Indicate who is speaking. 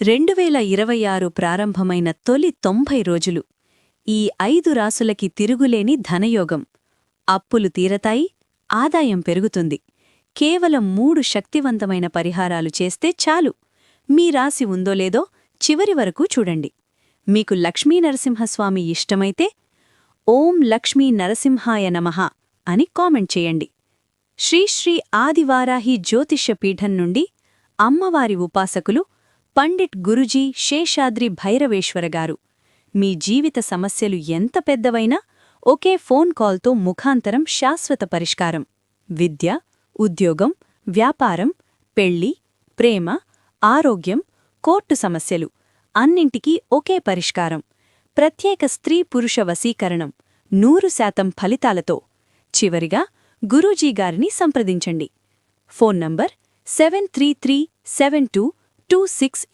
Speaker 1: రెండు వేల ఇరవై ఆరు ప్రారంభమైన తొలి తొంభై రోజులు. ఈ ఐదు రాసులకి తిరుగులేని ధనయోగం. అప్పులు తీరతాయి ఆదాయం పెరుగుతుంది. కేవలం మూడు శక్తివంతమైన పరిహారాలు చేస్తే చాలు. మీ రాసి ఉందో లేదో చివరి వరకు చూడండి. మీకు లక్ష్మీ నరసింహస్వామి ఇష్టమైతే ఓం లక్ష్మీ నరసింహాయ నమః అని కామెంట్ చేయండి. శ్రీశ్రీ ఆదివారాహి జ్యోతిష్య పీఠం నుండి అమ్మవారి ఉపాసకులు పండిట్ గురుజీ శేషాద్రి భైరవేశ్వర గారు. మీ జీవిత సమస్యలు ఎంత పెద్దవైనా ఒకే ఫోన్ కాల్తో ముఖాంతరం శాశ్వత పరిష్కారం. విద్య ఉద్యోగం వ్యాపారం పెళ్ళి ప్రేమ ఆరోగ్యం కోర్టు సమస్యలు అన్నింటికీ ఒకే పరిష్కారం. ప్రత్యేక స్త్రీ పురుష వశీకరణం నూరు శాతం ఫలితాలతో. చివరిగా గురూజీ గారిని సంప్రదించండి. Phone number seven three three seven two 268